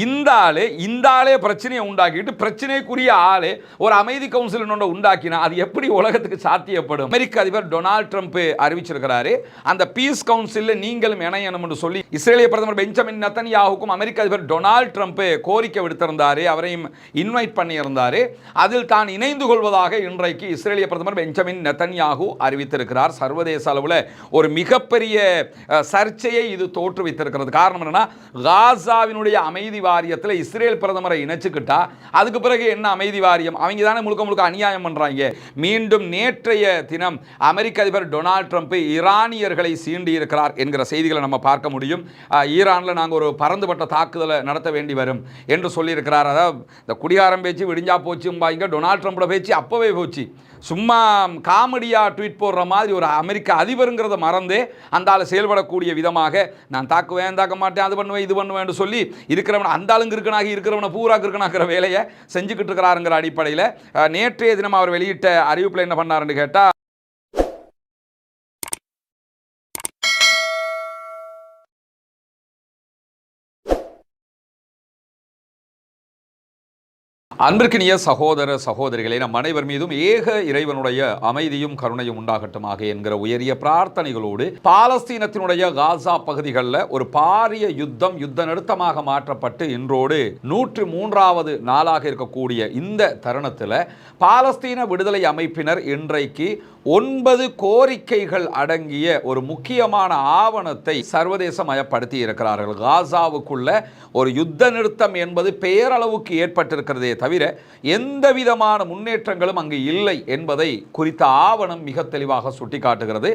இந்த ஆளு இந்த ஆளே பிரச்சனையை உண்டாக்கிட்டு பிரச்சனைக்குரிய ஆளு ஒரு அமைதி கவுன்சில் ஒன்றை உண்டாக்கினா அது எப்படி உலகத்துக்கு சாத்தியப்படும்? அமெரிக்க அதிபர் டொனால்ட் ட்ரம்ப் அறிவிச்சிருக்கிறாரு. அந்த பீஸ் கவுன்சிலில் நீங்களும் இணையணும் என்று சொல்லி இஸ்ரேலிய பிரதமர் பெஞ்சமின் நத்தன்யாவுக்கும் அமெரிக்க அதிபர் டொனால்ட் ட்ரம்ப் கோரிக்கை விடுத்திருந்தாரு. அவரையும் இன்வைட் பண்ணியிருந்தாரு. அதில் தான் இணைந்து கொள்வதாக இன்றைக்கு இஸ்ரேலிய பிரதமர் பெஞ்சமின் நெத்தன்யாகு அறிவித்திருக்கிறார். சர்வதேச அளவில் ஒரு மிகப்பெரிய சர்ச்சையை இது தோற்றுவித்திருக்கிறது. காரணம் என்னன்னா காசாவினுடைய அமைதி அமைதி வாரியத்தில் இஸ்ரேல் பிரதமரை இணைச்சுக்கிட்டா அதுக்கு பிறகு என்ன அமைதி வாரியம்? அவங்க தானே முழுக்க முழுக்க அநியாயம் பண்ணுறாங்க மீண்டும் நேற்றைய தினம் அமெரிக்க அதிபர் டொனால்ட் ட்ரம்ப் ஈரானியர்களை சீண்டி இருக்கிறார் என்கிற செய்திகளை நம்ம பார்க்க முடியும். ஈரானில் நாங்கள் ஒரு பறந்துபட்ட தாக்குதலை நடத்த வேண்டி வரும் என்று சொல்லியிருக்கிறார். அதாவது இந்த குடிகாரம் பேச்சு விடிஞ்சா போச்சும்பாங்க டொனால்ட் ட்ரம்ப்போட பேச்சு அப்போவே போச்சு. சும்மா காமெடியாக ட்வீட் போடுற மாதிரி ஒரு அமெரிக்க அதிபருங்கிறத மறந்தே அந்த ஆள் செயல்படக்கூடிய விதமாக நான் தாக்குவேன் தாக்க மாட்டேன் அது பண்ணுவேன் இது பண்ணுவேன் சொல்லி இருக்கிற இருக்கிறவன் அந்த ஆளுங்கிருக்கனாக இருக்கிறவனை பூரா இருக்கனாகிற வேலையை செஞ்சுக்கிட்டு இருக்கிறாருங்கிற அடிப்படையில் நேற்றைய தினம் அவர் வெளியிட்ட அறிவிப்பில் என்ன பண்ணாருன்னு கேட்டால் அன்பிற்கினிய சகோதர சகோதரிகளை நம் அனைவர் மீதும் ஏக இறைவனுடைய அமைதியும் கருணையும் உண்டாகட்டுமாக என்கிற உயரிய பிரார்த்தனைகளோடு பாலஸ்தீனத்தினுடைய காசா பகுதிகளில் ஒரு பாரிய யுத்தம் யுத்த நிறுத்தமாக மாற்றப்பட்டு இன்றோடு நூற்று மூன்றாவது நாளாக இருக்கக்கூடிய இந்த தருணத்தில் பாலஸ்தீன விடுதலை அமைப்பினர் இன்றைக்கு ஒன்பது கோரிக்கைகள் அடங்கிய ஒரு முக்கியமான ஆவணத்தை சர்வதேசமயப்படுத்தி இருக்கிறார்கள். காசாவுக்குள்ள ஒரு யுத்த நிறுத்தம் என்பது பெயரளவுக்கு ஏற்பட்டிருக்கிறதே தவிர எந்த விதமான முன்னேற்றங்களும் அங்கு இல்லை என்பதை குறித்த ஆவணம் மிக தெளிவாக சுட்டிக்காட்டுகிறது.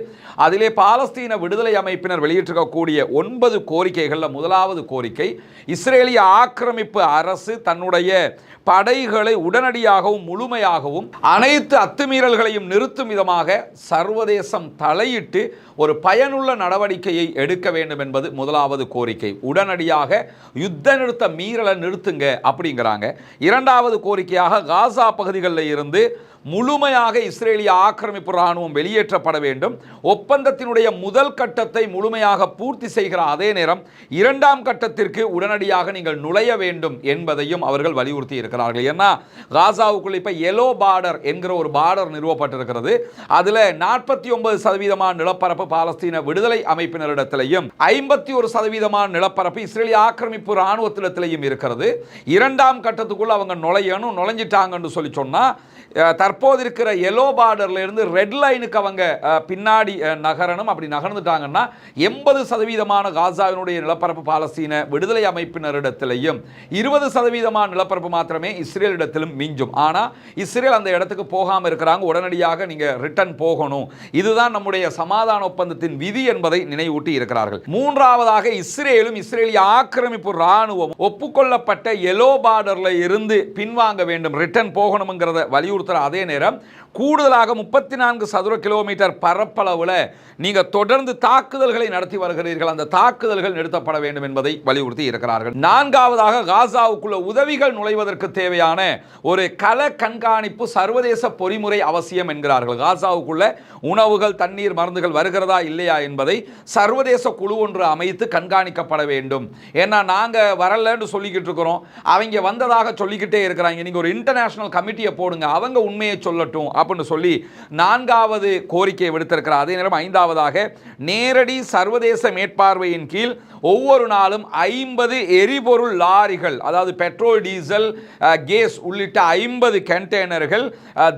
அதிலே பாலஸ்தீன விடுதலை அமைப்பினர் வெளியிட்டிருக்கக்கூடிய ஒன்பது கோரிக்கைகளில் முதலாவது கோரிக்கை இஸ்ரேலிய ஆக்கிரமிப்பு அரசு தன்னுடைய படைகளை உடனடியாகவும் முழுமையாகவும் அனைத்து அத்துமீறல்களையும் நிறுத்தும் விதமாக சர்வதேசம் தலையிட்டு ஒரு பயனுள்ள நடவடிக்கையை எடுக்க வேண்டும் என்பது முதலாவது கோரிக்கை. உடனடியாக யுத்த நிறுத்த மீறலை நிறுத்துங்க அப்படிங்கிறாங்க. இரண்டாவது கோரிக்கையாக காசா பகுதிகளில் இருந்து முழுமையாக இஸ்ரேலிய ஆக்கிரமிப்பு ராணுவம் வெளியேற்றப்பட வேண்டும். ஒப்பந்தத்தினுடைய முதல் கட்டத்தை முழுமையாக பூர்த்தி செய்கிற அதே நேரம் இரண்டாம் கட்டத்திற்கு உடனடியாக நீங்கள் நுழைய வேண்டும் என்பதையும் அவர்கள் வலியுறுத்தி இருக்கிறார்கள். ஏன்னா காசாவுக்குள்ள இப்போ எலோ பார்டர் என்கிற ஒரு பார்டர் நிறுவப்பட்டிருக்கிறது. அதில் நாற்பத்தி ஒன்பது சதவீதமான நிலப்பரப்பு பாலஸ்தீன விடுதலை அமைப்பினரிடத்திலையும் ஐம்பத்தி ஒரு சதவீதமான நிலப்பரப்பு இஸ்ரேலிய ஆக்கிரமிப்பு இராணுவத்திடத்திலையும் இருக்கிறது. இரண்டாம் கட்டத்துக்குள்ள அவங்க நுழையணும் நுழைஞ்சிட்டாங்கன்னு சொல்லி சொன்னா தற்போது இருக்கிற எல்லோ பார்டர்லேருந்து ரெட் லைனுக்கு அவங்க பின்னாடி நகரணும். அப்படி நகர்ந்துட்டாங்கன்னா எண்பது சதவீதமான காசாவினுடைய நிலப்பரப்பு பாலஸ்தீன விடுதலை அமைப்பினரிடத்திலையும் இருபது சதவீதமான நிலப்பரப்பு மாத்திரமே இஸ்ரேலிடத்திலும் மிஞ்சும். ஆனால் இஸ்ரேல் அந்த இடத்துக்கு போகாமல் இருக்கிறாங்க. உடனடியாக நீங்க ரிட்டர்ன் போகணும். இதுதான் நம்முடைய சமாதான ஒப்பந்தத்தின் விதி என்பதை நினைவூட்டி இருக்கிறார்கள். மூன்றாவதாக இஸ்ரேலும் இஸ்ரேலிய ஆக்கிரமிப்பு ராணுவம் ஒப்புக்கொள்ளப்பட்ட எலோ பார்டரில் இருந்து பின்வாங்க வேண்டும். ரிட்டர்ன் போகணுங்கிறத வலியுறுத்துற அதே நேரம் கூடுதலாக முப்பத்தி நான்கு சதுர கிலோமீட்டர் பரப்பளவில் நீங்கள் தொடர்ந்து தாக்குதல்களை நடத்தி வருகிறீர்கள். அந்த தாக்குதல்கள் நிறுத்தப்பட வேண்டும் என்பதை வலியுறுத்தி இருக்கிறார்கள். நான்காவதாக காசாவுக்குள்ள உதவிகள் நுழைவதற்கு தேவையான ஒரு கல கண்காணிப்பு சர்வதேச பொறிமுறை அவசியம் என்கிறார்கள். காசாவுக்குள்ள உணவுகள் தண்ணீர் மருந்துகள் வருகிறதா இல்லையா என்பதை சர்வதேச குழு ஒன்று அமைத்து கண்காணிக்கப்பட வேண்டும். ஏன்னா நாங்கள் வரலன்னு சொல்லிக்கிட்டு இருக்கிறோம். அவங்க வந்ததாக சொல்லிக்கிட்டே இருக்கிறாங்க. நீங்கள் ஒரு இன்டர்நேஷனல் கமிட்டியை போடுங்க. அவங்க உண்மையை சொல்லட்டும். அப்படின்னு சொல்லி நான்காவது கோரிக்கையை விடுத்திருக்கிறார். அதே நேரம் ஐந்தாவதாக நேரடி சர்வதேச மேற்பார்வையின் கீழ் ஒவ்வொரு நாளும் ஐம்பது எரிபொருள் லாரிகள் அதாவது பெட்ரோல் டீசல் கேஸ் உள்ளிட்ட ஐம்பது கண்டெய்னர்கள்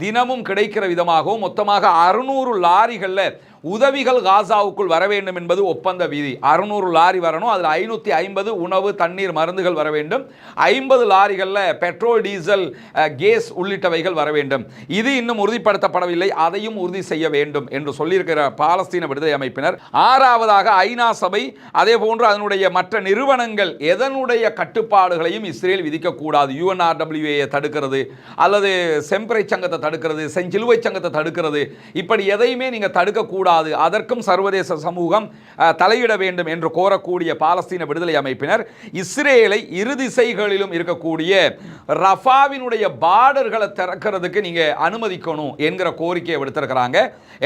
தினமும் கிடைக்கிற விதமாகவும் மொத்தமாக அறுநூறு லாரிகளில் உதவிகள் காசாவுக்குள் வர வேண்டும் என்பது ஒப்பந்த விதி. அறுநூறு லாரி வரணும் அதில் ஐநூற்றி ஐம்பது உணவு தண்ணீர் மருந்துகள் வர வேண்டும். ஐம்பது லாரிகளில் பெட்ரோல் டீசல் கேஸ் உள்ளிட்டவைகள் வர வேண்டும். இது இன்னும் உறுதிப்படுத்தப்படவில்லை அதையும் உறுதி செய்ய வேண்டும் என்று சொல்லியிருக்கிற பாலஸ்தீன விடுதலை அமைப்பினர். ஆறாவதாக ஐநா சபை அதே போன்று அதனுடைய மற்ற நிறுவனங்கள் எதனுடைய கட்டுப்பாடுகளையும் இஸ்ரேல் விதிக்கக்கூடாது? யுஎன்ஆர்டபிள்யூஏ தடுக்கிறது அல்லது செம்பறை சங்கத்தை தடுக்கிறது செஞ்சிலுவை சங்கத்தை தடுக்கிறது. இப்படி எதையுமே நீங்கள் தடுக்கக்கூடாது கூடாது. அதற்கும் சர்வதேச சமூகம் தலையிட வேண்டும் என்று கோரக்கூடிய பாலஸ்தீன விடுதலை அமைப்பினர் இஸ்ரேலை இரு திசைகளிலும் இருக்கக்கூடிய ரஃபாவினுடைய பார்டர்களை திறக்கிறதுக்கு நீங்கள் அனுமதிக்கணும் என்கிற கோரிக்கையை விடுத்திருக்கிறாங்க.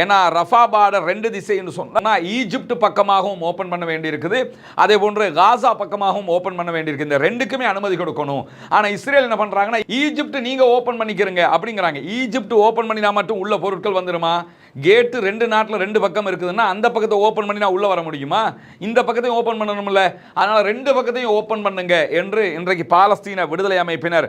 ஏன்னா ரஃபா பார்டர் ரெண்டு திசைன்னு சொன்னால் ஈஜிப்ட் பக்கமாகவும் ஓப்பன் பண்ண வேண்டியிருக்குது. அதே போன்று காசா பக்கமாகவும் ஓப்பன் பண்ண வேண்டியிருக்கு. இந்த ரெண்டுக்குமே அனுமதி கொடுக்கணும். ஆனால் இஸ்ரேல் என்ன பண்ணுறாங்கன்னா ஈஜிப்ட் நீங்கள் ஓப்பன் பண்ணிக்கிறங்க அப்படிங்கிறாங்க. ஈஜிப்ட் ஓப்பன் பண்ணினா மட்டும் உள்ள பொருட்கள் வந்துருமா? கேட்டு ரெண்டு நாட்டில் ரெண்டு பக்கம் இருக்குதுன்னா அந்த பக்கத்தை ஓப்பன் பண்ணினால் உள்ளே வர முடியுமா? இந்த பக்கத்தையும் ஓப்பன் பண்ணணும்ல. அதனால் ரெண்டு பக்கத்தையும் ஓப்பன் பண்ணுங்க என்று இன்றைக்கு பாலஸ்தீன விடுதலை அமைப்பினர்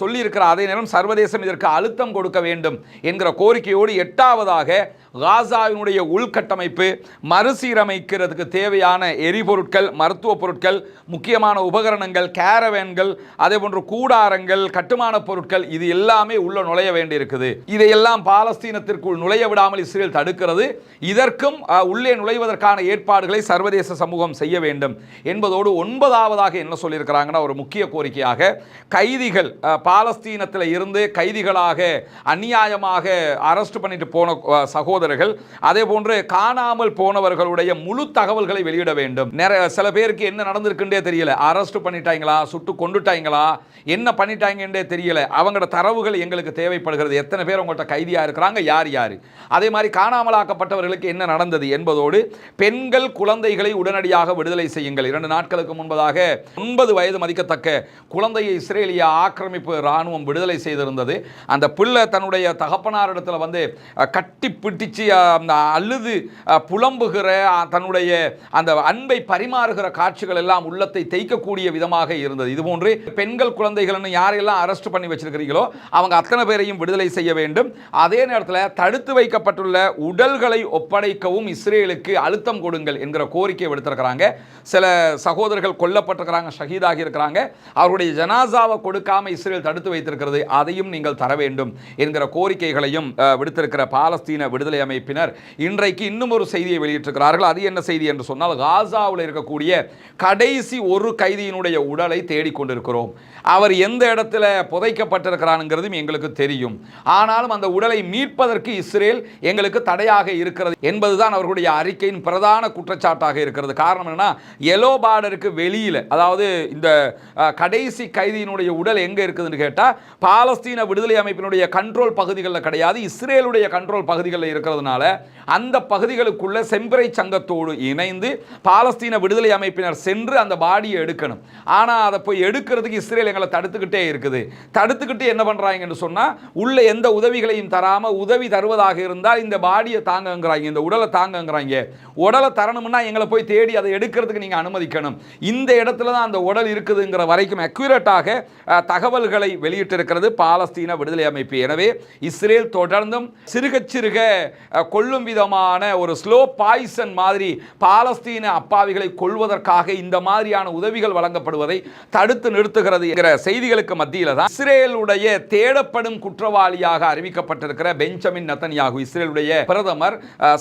சொல்லியிருக்கிற அதே நேரம் சர்வதேசம் இதற்கு அழுத்தம் கொடுக்க வேண்டும் என்கிற கோரிக்கையோடு எட்டாவதாக காசாவினுடைய உள்கட்டமைப்பு மறுசீரமைக்கிறதுக்கு தேவையான எரிபொருட்கள் மருத்துவ பொருட்கள் முக்கியமான உபகரணங்கள் கேரவேன்கள் அதே போன்று கூடாரங்கள் கட்டுமான பொருட்கள் இது எல்லாமே உள்ள நுழைய வேண்டியிருக்குது. இதையெல்லாம் பாலஸ்தீனத்திற்குள் நுழைய விடாமல் இஸ்ரேல் தடுக்கிறது. இதற்கும் உள்ளே நுழைவதற்கான ஏற்பாடுகளை சர்வதேச சமூகம் செய்ய வேண்டும் என்பதோடு ஒன்பதாவதாக என்ன சொல்லியிருக்கிறாங்கன்னா ஒரு முக்கிய கோரிக்கையாக கைதிகள் பாலஸ்தீனத்தில் இருந்து கைதிகளாக அநியாயமாக அரெஸ்ட் பண்ணிட்டு போன சகோதர சகோதரர்கள் அதே போன்று காணாமல் போனவர்களுடைய முழு தகவல்களை வெளியிட வேண்டும். நிறைய சில பேருக்கு என்ன நடந்திருக்குன்றே தெரியல. அரெஸ்ட் பண்ணிட்டாங்களா? சுட்டு கொண்டுட்டாங்களா என்ன பண்ணிட்டாங்கன்றே தெரியல. அவங்களோட தரவுகள் எங்களுக்கு தேவைப்படுகிறது. எத்தனை பேர் உங்கள்கிட்ட கைதியாக இருக்கிறாங்க? யார் யார்? அதே மாதிரி காணாமலாக்கப்பட்டவர்களுக்கு என்ன நடந்தது என்பதோடு பெண்கள் குழந்தைகளை உடனடியாக விடுதலை செய்யுங்கள். இரண்டு நாட்களுக்கு முன்பதாக ஒன்பது வயது மதிக்கத்தக்க குழந்தையை இஸ்ரேலிய ஆக்கிரமிப்பு இராணுவம் விடுதலை செய்திருந்தது. அந்த பிள்ளை தன்னுடைய தகப்பனாரிடத்தில் வந்து கட்டி பிடிச்சு அஹ், அந்த அழுது புலம்புகிற தன்னுடைய அந்த அன்பை பரிமாறுகிற காட்சிகள் எல்லாம் உள்ளத்தை தேய்க்கக்கூடிய விதமாக இருந்தது. இது போன்று பெண்கள் குழந்தைகள்னு யாரையெல்லாம் அரெஸ்ட் பண்ணி வச்சிருக்கிறீங்களோ அவங்க அத்தனை பேரையும் விடுதலை செய்ய வேண்டும். அதே நேரத்தில் தடுத்து வைக்கப்பட்டுள்ள உடல்களை ஒப்படைக்கவும் இஸ்ரேலுக்கு அழுத்தம் கொடுங்கள் என்கிற கோரிக்கை விடுத்திருக்கிறாங்க. சில சகோதரர்கள் கொல்லப்பட்டிருக்கிறாங்க ஷஹீதாகி இருக்கிறாங்க. அவருடைய ஜனாசாவை கொடுக்காம இஸ்ரேல் தடுத்து வைத்திருக்கிறது அதையும் நீங்கள் தர வேண்டும் என்கிற கோரிக்கைகளையும் விடுத்திருக்கிற பாலஸ்தீன விடுதலை அமைப்பினர் இன்றைக்கு இன்னும் ஒரு செய்தியை வெளியிட்டிருக்கிறார்கள். அது என்ன செய்தி என்று சொன்னால் காசாவில் இருக்கக்கூடிய கடைசி ஒரு கைதியினுடைய உடலை தேடிக்கொண்டிருக்கிறோம் அவர் எந்த இடத்துல புதைக்கப்பட்டிருக்கிறானுங்கிறதும் எங்களுக்கு தெரியும். ஆனாலும் அந்த உடலை மீட்பதற்கு இஸ்ரேல் எங்களுக்கு தடையாக இருக்கிறது என்பதுதான் அவர்களுடைய அறிக்கையின் பிரதான குற்றச்சாட்டாக இருக்கிறது. காரணம் என்னன்னா எலோ பார்டருக்கு வெளியில் அதாவது இந்த கடைசி கைதியினுடைய உடல் எங்கே இருக்குதுன்னு கேட்டால் பாலஸ்தீன விடுதலை அமைப்பினுடைய கண்ட்ரோல் பகுதிகளில் கிடையாது இஸ்ரேலுடைய கண்ட்ரோல் பகுதிகளில் இருக்கிறதுனால அந்த பகுதிகளுக்குள்ள செம்பிறை சங்கத்தோடு இணைந்து பாலஸ்தீன விடுதலை அமைப்பினர் சென்று அந்த பாடியை எடுக்கணும். ஆனால் அதை போய் எடுக்கிறதுக்கு இஸ்ரேல் எங்களை தடுத்துக்கிட்டே இருக்குது. தடுத்துக்கிட்டு என்ன பண்ணுறாங்கன்னு சொன்னால் உள்ள எந்த உதவிகளையும் தராமல் உதவி தருவதாக இருந்தால் இந்த பாடியை தாங்கங்கிறாங்க இந்த உடலை தாங்கங்கிறாங்க. உடலை தரணும்னா எங்களை போய் தேடி அதை எடுக்கிறதுக்கு நீங்கள் அனுமதிக்கணும். இந்த இடத்துல தான் அந்த உடல் இருக்குதுங்கிற வரைக்கும் அக்யூரேட்டாக தகவல்களை வெளியிட்டிருக்கிறது பாலஸ்தீன விடுதலை அமைப்பு. எனவே இஸ்ரேல் தொடர்ந்தும் சிறுக சிறுக கொள்ளும் விதமான ஒரு ஸ்லோ பாய்சன் மாதிரி பாலஸ்தீன அப்பாவிகளை கொள்வதற்காக இந்த மாதிரியான உதவிகள் வழங்கப்படுவதை தடுத்து நிறுத்துகிறது என்கிற செய்திகளுக்கு மத்தியில் தான் இஸ்ரேலுடைய தேடப்படும் குற்றவாளியாக அறிவிக்கப்பட்டிருக்கிற பெஞ்சமின் நத்தன்யாகு இஸ்ரேலுடைய பிரதமர்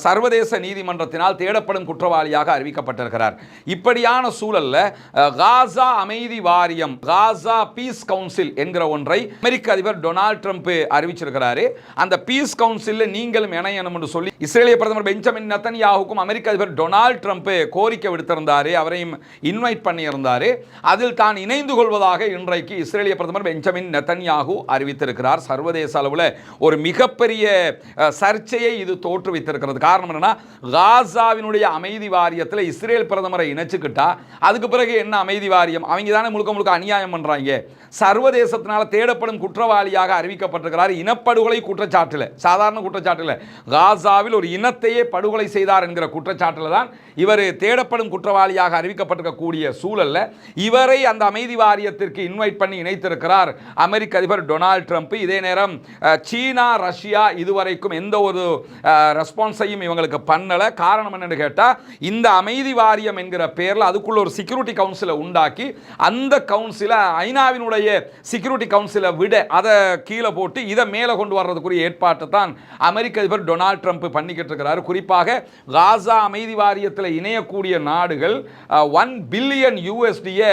சர்வதேச நீதிமன்றத்தினால் தேடப்படும் குற்றவாளியாக அறிவிக்கப்பட்டிருக்கிறார். இப்படியான சூழல்ல காசா அமைதி வாரியம் காசா பீஸ் கவுன்சில் என்கிற ஒன்றை அமெரிக்க அதிபர் டொனால்ட் ட்ரம்ப் அறிவிச்சிருக்கிறாரு. அந்த பீஸ் கவுன்சிலில் நீங்களும் இணையணும் என்று சொல்லி இஸ்ரேலிய பிரதமர் பெஞ்சமின் நத்தன்யாவுக்கும் அமெரிக்க அதிபர் டொனால்ட் ட்ரம்ப் கோரிக்கை விடுத்திருந்தாரு அவரையும் இன்வைட் பண்ணியிருந்தார். அதில் தான் இணைந்து கொள்வதாக இன்றைக்கு இஸ்ரேலிய பிரதமர் பெஞ்சமின் நெத்தன்யாகு அறிவித்திருக்கிறார். சர்வதேச அளவில் ஒரு மிகப்பெரிய சர்ச்சையை இது தோற்றுவித்திருக்கிறது. காரணம் என்னன்னா காசாவினுடைய அமைதி வாரியத்தில் இஸ்ரேல் பிரதமரை இணைச்சுக்கிட்டா அதுக்கு பிறகு என்ன அமைதி வாரியம்? அவங்க தானே முழுக்க முழுக்க அநியாயம் பண்ணுறாங்க சர்வதேசத்தினால தேடப்படும் குற்றவாளியாக அறிவிக்கப்பட்டிருக்கிறார். இனப்படுகொலை குற்றச்சாட்டில் சாதாரண குற்றச்சாட்டில். காசாவில் ஒரு இனத்தையே படுகொலை செய்தார் என்கிற குற்றச்சாட்டில் தான் இவர் தேடப்படும் குற்றவாளியாக அறிவிக்கப்பட்டிருக்கக்கூடிய சூழல்ல இவரை அந்த அமைதி வாரியத்திற்கு இன்வைட் பண்ணி இணைத்திருக்கிறார் அமெரிக்க அதிபர் டொனால்ட் ட்ரம்ப். இதே நேரம் சீனா ரஷ்யா இதுவரைக்கும் எந்த ஒரு ரெஸ்பான்ஸையும் இவங்களுக்கு பண்ணல. காரணம் என்னென்னு கேட்டால் இந்த அமைதி வாரியம் என்கிற பேரில் அதுக்குள்ள ஒரு செக்யூரிட்டி கவுன்சிலை உண்டாக்கி அந்த கவுன்சிலை ஐநாவினுடைய செக்யூரிட்டி கவுன்சிலை விட அதை கீழே போட்டு இதை மேலே கொண்டு வர்றதுக்குரிய ஏற்பாட்டை தான் அமெரிக்க அதிபர் டொனால்ட் டொனால்ட் ட்ரம்ப் பண்ணிக்கிட்டு இருக்கிறாரு. குறிப்பாக காசா அமைதி வாரியத்தில் இணையக்கூடிய நாடுகள் ஒன் பில்லியன் யூஎஸ்டியை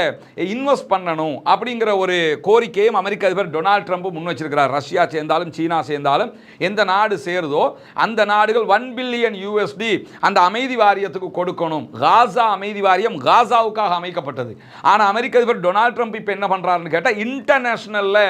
இன்வெஸ்ட் பண்ணணும் அப்படிங்கிற ஒரு கோரிக்கையும் அமெரிக்க அதிபர் டொனால்ட் ட்ரம்ப் முன் வச்சிருக்கிறார். ரஷ்யா சேர்ந்தாலும் சீனா சேர்ந்தாலும் எந்த நாடு சேருதோ அந்த நாடுகள் ஒன் பில்லியன் யூஎஸ்டி அந்த அமைதி வாரியத்துக்கு கொடுக்கணும். காசா அமைதி வாரியம் காசாவுக்காக அமைக்கப்பட்டது. ஆனால் அமெரிக்க அதிபர் டொனால்ட் ட்ரம்ப் இப்போ என்ன பண்ணுறாருன்னு கேட்டால் இன்டர்நேஷனலில்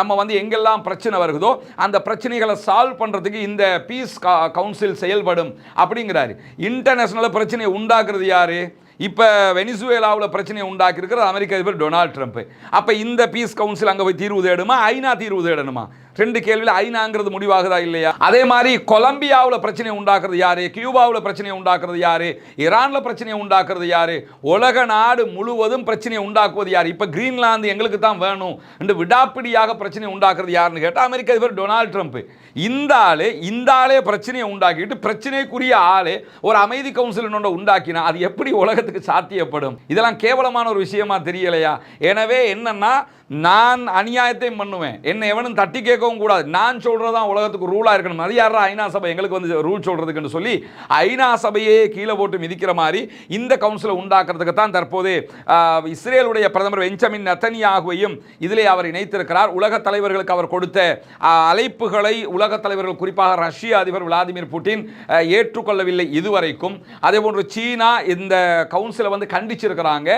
நம்ம வந்து எங்கெல்லாம் பிரச்சனை வருகுதோ அந்த பிரச்சனைகளை சால்வ் பண்ணுறதுக்கு இந்த பீஸ் கவுன்சில் செயல்படும் அப்படிங்கிறாரு. இன்டர்நேஷனலில் பிரச்சனையை உண்டாக்குறது யார்? இப்போ வெனிசுவேலாவில் பிரச்சனையை உண்டாக்கியிருக்கிறது அமெரிக்க அதிபர் டொனால்ட் ட்ரம்ப். அப்போ இந்த பீஸ் கவுன்சில் அங்கே போய் தீர்வு தேடுமா? ஐநா தீர்வு தேடணுமா? ரெண்டு கேள்வியில் ஐநாங்கிறது முடிவாகுதா இல்லையா? அதே மாதிரி கொலம்பியாவில் பிரச்சனை உண்டாக்குறது யாரு? கியூபாவில் பிரச்சனையை உண்டாக்குறது யாரு? ஈரானில் பிரச்சனையை உண்டாக்குறது யாரு? உலக நாடு முழுவதும் பிரச்சனையை உண்டாக்குவது யார்? இப்போ கிரீன்லாந்து எங்களுக்கு தான் வேணும். என்று விடாப்பிடியாக பிரச்சனை உண்டாக்குறது யாருன்னு கேட்டால் அமெரிக்க அதிபர் டொனால்ட் ட்ரம்ப். இந்த ஆளு இந்த ஆளே பிரச்சனையை உண்டாக்கிட்டு பிரச்சனைக்குரிய ஆளு ஒரு அமைதி கவுன்சில் ஒன்றை உண்டாக்கினா அது எப்படி உலகத்துக்கு சாத்தியப்படும்? இதெல்லாம் கேவலமான ஒரு விஷயமா தெரியலையா? எனவே என்னன்னா நான் அநியாயத்தையும் பண்ணுவேன். என்னை எவனும் தட்டி கேட்க கேட்கவும் கூடாது. நான் சொல்கிறதான் உலகத்துக்கு ரூலாக இருக்கணும். அது யாரா ஐநா சபை. எங்களுக்கு வந்து ரூல் சொல்கிறதுக்குன்னு சொல்லி ஐநா சபையே கீழே போட்டு மிதிக்கிற மாதிரி இந்த கவுன்சிலை உண்டாக்குறதுக்கு தான் தற்போது இஸ்ரேலுடைய பிரதமர் பெஞ்சமின் நத்தனியாகுவையும் இதிலே அவர் இணைத்திருக்கிறார். உலக தலைவர்களுக்கு அவர் கொடுத்த அழைப்புகளை உலக தலைவர்கள் குறிப்பாக ரஷ்ய அதிபர் விளாடிமிர் புட்டின் ஏற்றுக்கொள்ளவில்லை இதுவரைக்கும். அதே போன்று சீனா இந்த கவுன்சிலை வந்து கண்டிச்சிருக்கிறாங்க.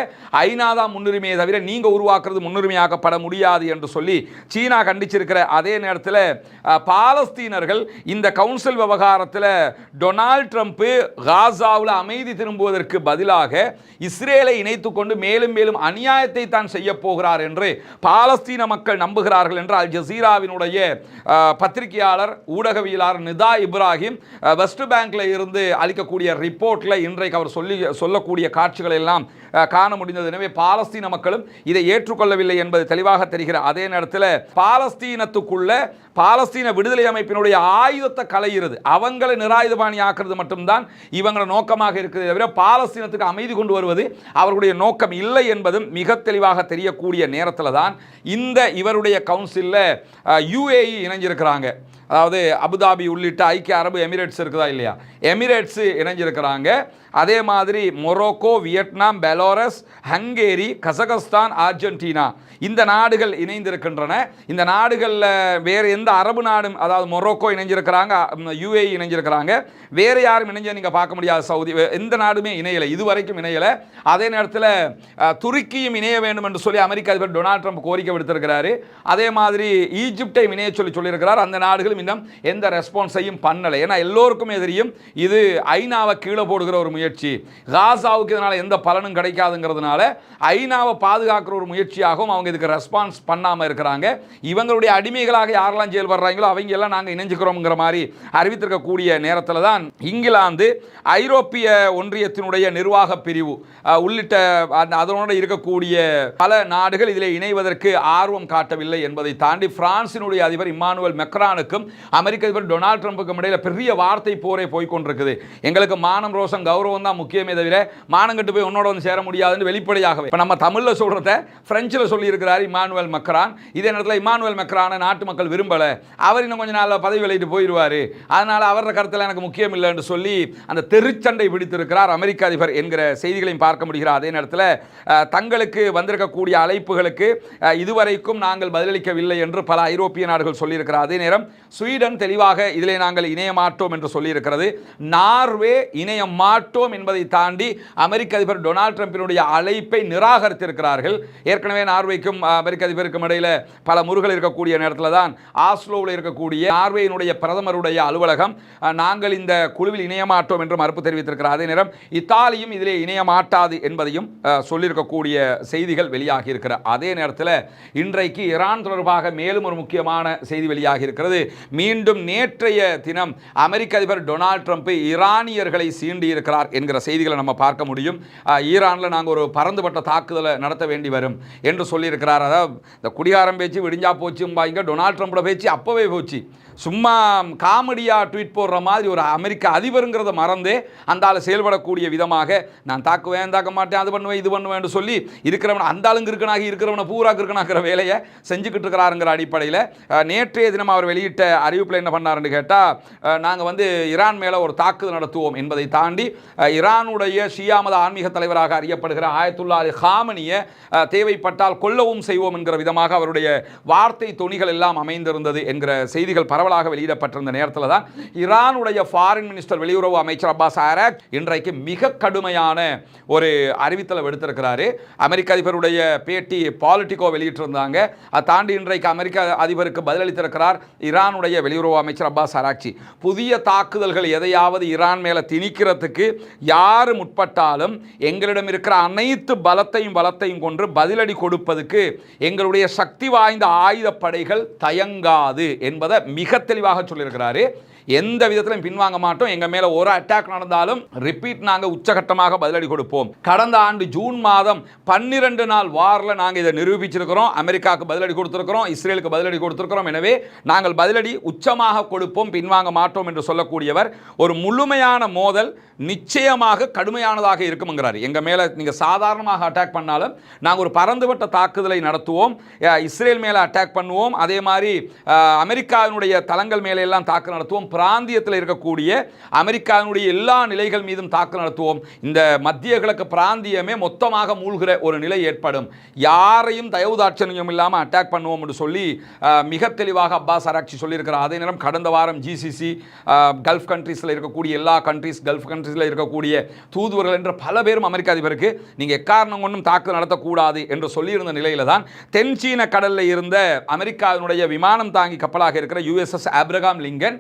ஐநா தான் முன்னுரிமையை தவிர நீங்கள் உருவாக்குறது முன்னுரிமையாக்கப்பட முடியாது என்று சொல்லி சீனா கண்டிச்சிருக்கிற அதே அதே நேரத்தில் பாலஸ்தீனர்கள் இந்த கவுன்சில் விவகாரத்தில் டொனால்ட் ட்ரம்ப்பு காசாவில் அமைதி திரும்புவதற்கு பதிலாக இஸ்ரேலை இணைத்து கொண்டு மேலும் மேலும் அநியாயத்தை தான் செய்ய போகிறார் என்று பாலஸ்தீன மக்கள் நம்புகிறார்கள் என்று அல் ஜசீராவினுடைய பத்திரிகையாளர் ஊடகவியலாளர் நிதா இப்ராஹிம் வெஸ்ட் பேங்கில் இருந்து அளிக்கக்கூடிய ரிப்போர்ட்டில் இன்றைக்கு அவர் சொல்லி சொல்லக்கூடிய காட்சிகள் எல்லாம் காண முடிந்தது. எனவே பாலஸ்தீன மக்களும் இதை ஏற்றுக்கொள்ளவில்லை என்பது தெளிவாக தெரிகிறது அதே நேரத்தில் பாலஸ்தீனத்துக்குள்ள உள்ள பாலஸ்தீன விடுதலை அமைப்பினுடைய ஆயுதத்தை கலைகிறது அவங்களை நிராயுதபாணி ஆக்குறது மட்டும்தான் இவங்களை நோக்கமாக இருக்கிறது தவிர பாலஸ்தீனத்துக்கு அமைதி கொண்டு வருவது அவர்களுடைய நோக்கம் இல்லை என்பதும் மிக தெளிவாக தெரியக்கூடிய நேரத்தில் தான் இந்த இவருடைய கவுன்சிலில் யுஏஇ இணைஞ்சிருக்கிறாங்க. அதாவது அபுதாபி உள்ளிட்ட ஐக்கிய அரபு எமிரேட்ஸ் இருக்குதா இல்லையா? எமிரேட்ஸு இணைஞ்சிருக்கிறாங்க. அதே மாதிரி Morocco Vietnam Belarus Hungary Kazakhstan Argentina இந்த நாடுகள் இணைந்திருக்கின்றன. இந்த நாடுகளில் வேறு எந்த அரபு நாடும் அதாவது மொரோக்கோ இணைஞ்சிருக்கிறாங்க யுஏஇ இணைஞ்சிருக்கிறாங்க. வேறு யாரும் இணைஞ்ச நீங்கள் பார்க்க முடியாது சவுதி எந்த நாடுமே இணையலை இதுவரைக்கும் இணையலை. அதே நேரத்தில் துருக்கியும் இணைய வேண்டும் என்று சொல்லி அமெரிக்க அதிபர் டொனால்ட் ட்ரம்ப் கோரிக்கை விடுத்திருக்கிறாரு. அதே மாதிரி ஈஜிப்டை இணைய சொல்லி சொல்லியிருக்கிறார். அந்த நாடுகளும் இன்னும் எந்த ரெஸ்பான்ஸையும் பண்ணலை. ஏன்னா எல்லோருக்குமே தெரியும் இது ஐநாவை கீழே போடுகிற ஒரு முயற்சி. காசாவுக்கு இதனால் எந்த பலனும் கிடைக்காதுங்கிறதுனால ஐநாவை பாதுகாக்கிற ஒரு முயற்சியாகவும் அவங்க இதுக்கு ரெஸ்பான்ஸ் பண்ணாமல் இருக்கிறாங்க. இவங்களுடைய அடிமைகளாக யாரெல்லாம் செயல்படுறாங்களோ அவங்க எல்லாம் நாங்கள் இணைஞ்சுக்கிறோங்கிற மாதிரி அறிவித்திருக்கக்கூடிய நேரத்தில் தான் இங்கிலாந்து ஐரோப்பிய ஒன்றியத்தினுடைய நிர்வாக பிரிவு உள்ளிட்ட அதனோடு இருக்கக்கூடிய பல நாடுகள் இதில் இணைவதற்கு ஆர்வம் காட்டவில்லை என்பதை தாண்டி பிரான்சினுடைய அதிபர் இம்மானுவல் மெக்ரானுக்கும் அமெரிக்க அதிபர் டொனால்ட் ட்ரம்புக்கும் இடையில பெரிய வார்த்தை போரே போய்கொண்டிருக்குது எங்களுக்கு மானம் ரோசம் கௌரவம் தான் முக்கியமே தவிர மானம் கட்டு போய் உன்னோட வந்து சேர முடியாதுன்னு வெளிப்படையாகவே. இப்போ நம்ம தமிழில் சொல்கிறத பிரெஞ்சில் சொல்லியிருக்கிறார் இமானுவல் மெக்ரான். இதே நேரத்தில் இமானுவல் மெக்ரானை நாட்டு மக்கள் விரும்பலை. அவர் இன்னும் கொஞ்ச நாளில் பதவி விலகிட்டு போயிடுவார். அதனால் அவரோட கருத்தில் எனக்கு முக்கியம் இல்லை என்று சொல்லி அந்த தெருச்சண்டை பிடித்திருக்கிறார் அமெரிக்க அதிபர் என்கிற செய்திகளையும் பார்க்க முடிகிறார். அதே நேரத்தில் தங்களுக்கு வந்திருக்கக்கூடிய அழைப்புகளுக்கு இதுவரைக்கும் நாங்கள் பதிலளிக்கவில்லை என்று பல ஐரோப்பிய நாடுகள் சொல்லியிருக்கிறார். அதே நேரம் ஸ்வீடன் தெளிவாக இதிலே நாங்கள் இணைய மாட்டோம் என்று சொல்லியிருக்கிறது. நார்வே இணைய மாட்டோம் என்பதை தாண்டி அமெரிக்க அதிபர் டொனால்ட் ட்ரம்பினுடைய அழைப்பை நிராகரித்திருக்கிறார்கள். ஏற்கனவே நார்வேக்கும் அமெரிக்க அதிபருக்கும் இடையில பல முருகல் இருக்கக்கூடிய நேரத்தில் தான் ஆஸ்லோவில் இருக்கக்கூடிய நார்வேயினுடைய பிரதமருடைய அலுவலகம் நாங்கள் இந்த குழுவில் இணைய மாட்டோம் என்று மறுப்பு தெரிவித்திருக்கிறார். அதே நேரம் இத்தாலியும் இதிலே இணைய மாட்டாது என்பதையும் சொல்லியிருக்கக்கூடிய செய்திகள் வெளியாகி இருக்கிற அதே நேரத்தில் இன்றைக்கு ஈரான் தொடர்பாக மேலும் ஒரு முக்கியமான செய்தி வெளியாகி இருக்கிறது மீண்டும் நேற்றைய தினம் அமெரிக்க அதிபர் டொனால்ட் ட்ரம்ப் ஈரானியர்களை சீண்டி இருக்கிறார் என்கிற செய்திகளை நம்ம பார்க்க முடியும். ஈரானில் நாங்கள் ஒரு பறந்துபட்ட தாக்குதலை நடத்த வேண்டி வரும் என்று சொல்லியிருக்கிறார். அதாவது இந்த குடிகாரம் பேச்சு விடிஞ்சா போச்சும்பாங்க டொனால்ட் ட்ரம்ப்போட பேச்சு அதிர்ச்சி அப்போவே போச்சு. சும்மா காமெடியாக ட்வீட் போடுற மாதிரி ஒரு அமெரிக்க அதிபருங்கிறத மறந்து அந்த ஆள் செயல்படக்கூடிய விதமாக நான் தாக்குவேன் தாக்க மாட்டேன் அது பண்ணுவேன் இது பண்ணுவேன் சொல்லி இருக்கிறவன் அந்த ஆளுங்க இருக்கனாக இருக்கிறவனை பூரா இருக்கனாகிற வேலையை செஞ்சுக்கிட்டு இருக்கிறாருங்கிற அடிப்படையில் நேற்றைய தினம் அவர் வெளியிட்ட அறிவிப்பில் என்ன பண்ணாருன்னு கேட்டால் நாங்கள் வந்து ஈரான் மேலே ஒரு தாக்குதல் நடத்துவோம் என்பதை தாண்டி ஈரானுடைய ஷியாமத ஆன்மீக தலைவராக அறியப்படுகிற ஆயத்துல்லா அலி ஹாமனியை தேவைப்பட்டால் கொல்லவும் செய்வோம் என்கிற விதமாக அவருடைய வார்த்தை துணிகள் எல்லாம் அமைந்திருந்தது. என்கிற செய்திகள் பரவலாக வெளியிடப்பட்டிருந்த நேரத்தில் தான் ஈரானுடைய ஃபாரின் மினிஸ்டர் வெளியுறவு அமைச்சர் அப்பாஸ் ஆராக் இன்றைக்கு மிக கடுமையான ஒரு அறிவித்தலை விடுத்திருக்கிறாரு. அமெரிக்க அதிபருடைய பேட்டி பாலிட்டிகோ வெளியிட்டிருந்தாங்க. அதை தாண்டி இன்றைக்கு அமெரிக்க அதிபருக்கு பதிலளித்திருக்கிறார் ஈரானுடைய வெளியுறவு அமைச்சர் அப்பாஸ் ஆராக்சி புதிய தாக்குதல்கள் எதையாவது ஈரான் மேலே திணிக்கிறதுக்கு யார் முற்பட்டாலும் எங்களிடம் இருக்கிற அனைத்து பலத்தையும் பலத்தையும் கொண்டு பதிலடி கொடுப்பதுக்கு எங்களுடைய சக்தி வாய்ந்த ஆயுதப்படைகள் தயங்கா தயங்காது என்பதை மிக தெளிவாக சொல்லியிருக்கிறாரு. எந்த விதத்திலும் பின்வாங்க மாட்டோம். எங்கள் மேலே ஒரு அட்டாக் நடந்தாலும் ரிப்பீட் நாங்கள் உச்சகட்டமாக பதிலடி கொடுப்போம். கடந்த ஆண்டு ஜூன் மாதம் பன்னிரண்டு நாள் வாரில் நாங்கள் இதை நிரூபிச்சிருக்கிறோம். அமெரிக்காவுக்கு பதிலடி கொடுத்துருக்கிறோம். இஸ்ரேலுக்கு பதிலடி கொடுத்துருக்கிறோம். எனவே நாங்கள் பதிலடி உச்சமாக கொடுப்போம் பின்வாங்க மாட்டோம் என்று சொல்லக்கூடியவர் ஒரு முழுமையான மோதல் நிச்சயமாக கடுமையானதாக இருக்கும்ங்கிறார். எங்கள் மேலே நீங்கள் சாதாரணமாக அட்டாக் பண்ணாலும் நாங்கள் ஒரு பறந்துபட்ட தாக்குதலை நடத்துவோம். இஸ்ரேல் மேலே அட்டாக் பண்ணுவோம். அதே மாதிரி அமெரிக்காவினுடைய தளங்கள் மேலே எல்லாம் தாக்கு நடத்துவோம். பிராந்தியத்தில் இருக்கக்கூடிய அமெரிக்காவினுடைய எல்லா நிலைகள் மீதும் தாக்குதல் நடத்துவோம். இந்த மத்திய கிழக்கு பிராந்தியமே மொத்தமாக மூழ்கிற ஒரு நிலை ஏற்படும். யாரையும் தயவுதாட்சணியம் இல்லாமல் அட்டாக் பண்ணுவோம் என்று சொல்லி மிக தெளிவாக அப்பாஸ் அராக்சி சொல்லியிருக்கிறார். அதே நேரம் கடந்த வாரம் ஜிசிசி கல்ஃப் கண்ட்ரீஸில் இருக்கக்கூடிய எல்லா கண்ட்ரீஸ் கல்ஃப் கண்ட்ரீஸில் இருக்கக்கூடிய தூதுவர்கள் என்ற பல பேரும் அமெரிக்க அதிபருக்கு நீங்கள் எக்காரணம் ஒன்றும் தாக்குதல் நடத்தக்கூடாது என்று சொல்லியிருந்த நிலையில தான் தென் சீன கடலில் இருந்த அமெரிக்காவினுடைய விமானம் தாங்கி கப்பலாக இருக்கிற யுஎஸ்எஸ் ஆப்ரகாம் லிங்கன்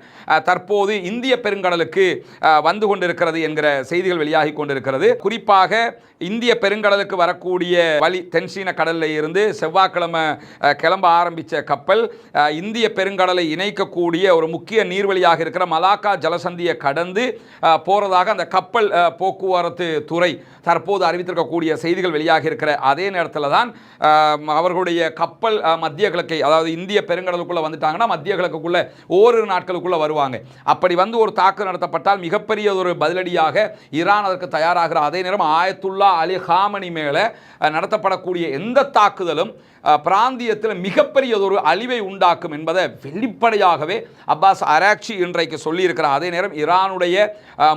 தற்போது இந்திய பெருங்கடலுக்கு வந்து கொண்டிருக்கிறது என்கிற செய்திகள் வெளியாகி கொண்டிருக்கிறது. குறிப்பாக இந்திய பெருங்கடலுக்கு வரக்கூடிய வழி தென்சீன கடலில் இருந்து செவ்வாய்க்கிழமை கிளம்ப ஆரம்பித்த கப்பல் இந்திய பெருங்கடலை இணைக்கக்கூடிய ஒரு முக்கிய நீர்வழியாக இருக்கிற மலாக்கா ஜலசந்தியை கடந்து போகிறதாக அந்த கப்பல் போக்குவரத்து துறை தற்போது அறிவித்திருக்கக்கூடிய செய்திகள் வெளியாக இருக்கிற அதே நேரத்தில் தான் அவர்களுடைய கப்பல் மத்திய கிழக்கை அதாவது இந்திய பெருங்கடலுக்குள்ளே வந்துட்டாங்கன்னா மத்திய கிழக்குக்குள்ளே ஓரிரு நாட்களுக்குள்ளே வருவாங்க. அப்படி வந்து ஒரு தாக்குதல் நடத்தப்பட்டால் மிகப்பெரிய ஒரு பதிலடியாக ஈரான் அதற்கு தயாராகிற அதே நேரம் ஆயத்துல்லா அலி ஹாமனி மேலே நடத்தப்படக்கூடிய எந்த தாக்குதலும் பிராந்தியத்தில் மிகப்பெரியதொரு அழிவை உண்டாக்கும் என்பதை வெளிப்படையாகவே அப்பாஸ் அராக்சி இன்றைக்கு சொல்லியிருக்கிறார். அதே நேரம் ஈரானுடைய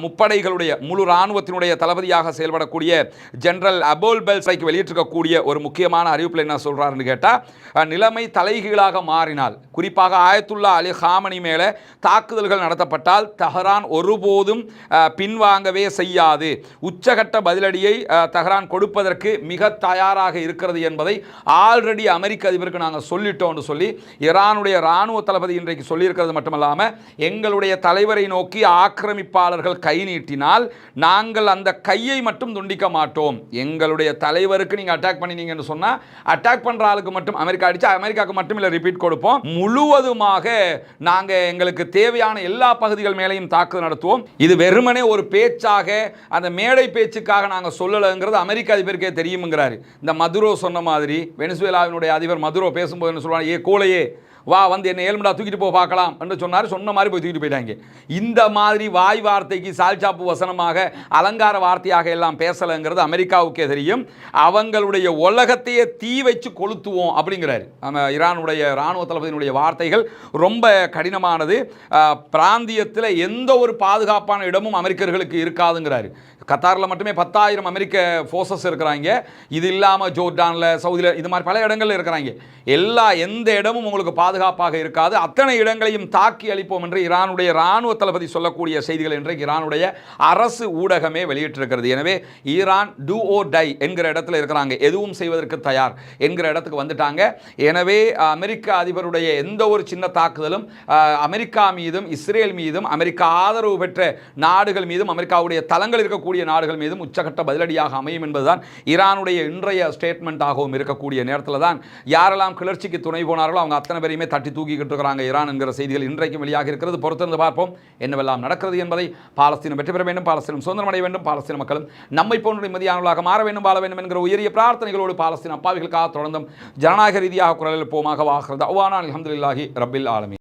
முப்படைகளுடைய முழு இராணுவத்தினுடைய தளபதியாக செயல்படக்கூடிய ஜெனரல் அபோல் பெல்ஸைக்கு வெளியிட்டிருக்கக்கூடிய ஒரு முக்கியமான அறிவிப்பில் என்ன சொல்றாருன்னு கேட்டால் நிலைமை தலைகீழாக மாறினால் குறிப்பாக ஆயத்துல்லா அலி ஹாமனி மேலே தாக்குதல்கள் நடத்தப்பட்டால் தஹரான் ஒருபோதும் பின்வாங்கவே செய்யாது. உச்சகட்ட பதிலடியை தஹரான் கொடுப்பதற்கு மிக தயாராக இருக்கிறது என்பதை ஆல்ரெடி அமெரிக்க அதிபருக்கு நாங்கள் சொல்லிட்டோம்னு சொல்லி ஈரானுடைய இராணுவ தளபதி இன்றைக்கு சொல்லியிருக்கிறது மட்டுமல்லாமல் எங்களுடைய தலைவரை நோக்கி ஆக்கிரமிப்பாளர்கள் கை நீட்டினால் நாங்கள் அந்த கையை மட்டும் துண்டிக்க மாட்டோம். எங்களுடைய தலைவருக்கு நீங்கள் அட்டாக் பண்ணினீங்கன்னு சொன்னால் அட்டாக் பண்ணுற ஆளுக்கு மட்டும் அமெரிக்கா அடிச்சு அமெரிக்காவுக்கு மட்டும் இல்லை ரிப்பீட் கொடுப்போம். முழுவதுமாக நாங்கள் எங்களுக்கு தேவையான எல்லா பகுதிகள் மேலேயும் தாக்குதல் நடத்துவோம். இது வெறுமனே ஒரு பேச்சாக அந்த மேடை பேச்சுக்காக நாங்கள் சொல்லலைங்கிறது அமெரிக்க அதிபருக்கே தெரியுங்கிறாரு இந்த மதுரோ சொன்ன மாதிரி வெனிசுவேலாவினுடைய அதிபர் மதுரோ பேசும்போது என்ன சொல்லுவாங்க ஏ கோலையே வா வந்து என்னை ஏழ்மடா தூக்கிட்டு போ பார்க்கலாம் என்று சொன்னார். சொன்ன மாதிரி போய் தூக்கிட்டு போயிட்டாங்க. இந்த மாதிரி வாய் வார்த்தைக்கு சால்சாப்பு வசனமாக அலங்கார வார்த்தையாக எல்லாம் பேசலைங்கிறது அமெரிக்காவுக்கே தெரியும். அவங்களுடைய உலகத்தையே தீ வச்சு கொளுத்துவோம் அப்படிங்கிறாரு. நம்ம ஈரானுடைய இராணுவ தளபதியினுடைய வார்த்தைகள் ரொம்ப கடினமானது. பிராந்தியத்தில் எந்த ஒரு பாதுகாப்பான இடமும் அமெரிக்கர்களுக்கு இருக்காதுங்கிறாரு. கத்தாரில் மட்டுமே பத்தாயிரம் அமெரிக்க ஃபோர்ஸஸ் இருக்கிறாங்க. இது இல்லாமல் ஜோர்டானில் சவுதியில் இது மாதிரி பல இடங்களில் இருக்கிறாங்க. எல்லா எந்த இடமும் உங்களுக்கு பாதுகாப்பாக இருக்காது. அத்தனை இடங்களையும் தாக்கி அளிப்போம் என்று ஈரானுடைய இராணுவ தளபதி சொல்லக்கூடிய செய்திகள் இன்றைக்கு ஈரானுடைய அரசு ஊடகமே வெளியிட்டிருக்கிறது. எனவே ஈரான் டூ ஓ டை என்கிற இடத்துல இருக்கிறாங்க. எதுவும் செய்வதற்கு தயார் என்கிற இடத்துக்கு வந்துட்டாங்க. எனவே அமெரிக்க அதிபருடைய எந்த ஒரு சின்ன தாக்குதலும் அமெரிக்கா மீதும் இஸ்ரேல் மீதும் அமெரிக்கா ஆதரவு பெற்ற நாடுகள் மீதும் அமெரிக்காவுடைய தளங்கள் இருக்கக்கூடிய வரக்கூடிய நாடுகள் மீதும் உச்சகட்ட பதிலடியாக அமையும் என்பதுதான் ஈரானுடைய இன்றைய ஸ்டேட்மெண்ட்டாகவும் இருக்கக்கூடிய நேரத்தில் தான் யாரெல்லாம் கிளர்ச்சிக்கு துணை போனார்களோ அவங்க அத்தனை பேரையுமே தட்டி தூக்கிக்கிட்டு இருக்கிறாங்க ஈரான் என்கிற செய்திகள் இன்றைக்கும் வெளியாக இருக்கிறது. பொறுத்திருந்து பார்ப்போம் என்னவெல்லாம் நடக்கிறது என்பதை பாலஸ்தீனம் வெற்றி பெற வேண்டும் பாலஸ்தீனம் சுதந்திரம் அடைய வேண்டும் பாலஸ்தீன மக்களும் நம்மை போன்ற நிம்மதியானவர்களாக மாற வேண்டும் வாழ வேண்டும் என்கிற உயரிய பிரார்த்தனைகளோடு பாலஸ்தீன அப்பாவிகளுக்காக தொடர்ந்தும் ஜனநாயக ரீதியாக குரல் எழுப்போமாக வாகிறது அவ்வானா அலமதுல்லாஹி ரபில் ஆலமி